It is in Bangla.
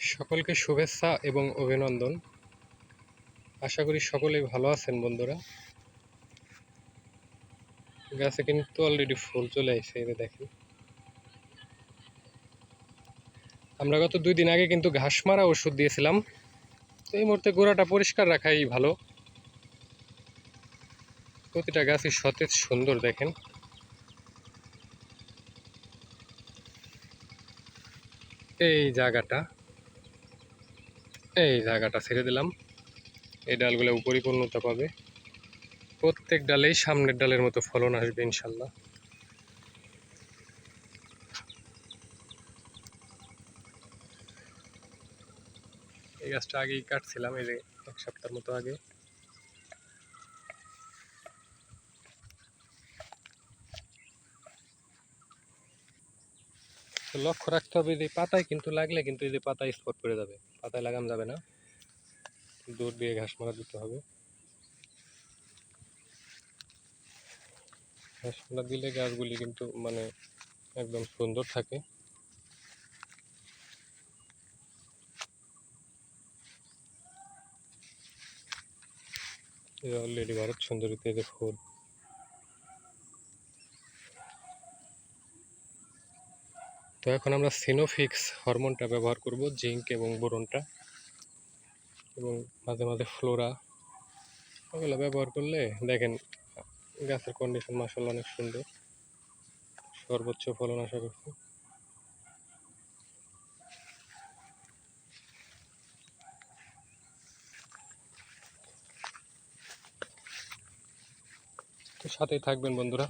সকলকে শুভেচ্ছা এবং অভিনন্দন। আশা করি সকলেই ভালো আছেন বন্ধুরা। গাছে কিন্তু অলরেডি ফুল চলে আসছে যে দেখেন। আমরা গত দুই দিন আগে কিন্তু ঘাস মারা ওষুধ দিয়েছিলাম। তো এই মুহূর্তে গোড়াটা পরিষ্কার রাখাই ভালো। প্রতিটা গাছই সতেজ, সুন্দর, দেখেন। এই জায়গাটা। এই জায়গাটা ছেড়ে দিলাম। এই ডালগুলো পরিপূর্ণতা পাবে। প্রত্যেক ডালেই সামনের ডালের মতো ফলন আসবে, ইনশাল্লাহ। এই গাছটা আগেই কাটছিলাম, এই যে এক সপ্তাহের মতো আগে। লক্ষ্য রাখতে হবে যে পাতায় কিন্তু লাগলে কিন্তু এই যে পাতায় স্পট পড়ে যাবে। পাতায় লাগানো যাবে না। দূর দিয়ে ঘাস মারা দিতে হবে। ঘাস মারা দিলে গাছগুলি কিন্তু মানে একদম সুন্দর থাকে। অলরেডি ভারত সুন্দরীতে যে ফুল। তো এখন আমরা সিনোফিক্স হরমোনটা ব্যবহার করব, জিঙ্ক এবং বোরনটা এবং মাঝে মাঝে ফ্লোরা। ওগুলো ব্যবহার করলে দেখেন, গাছের কন্ডিশন মাসাল্লাহ অনেক সুন্দর। সর্বোচ্চ ফলন আশা করছি। তো সাথেই থাকবেন বন্ধুরা।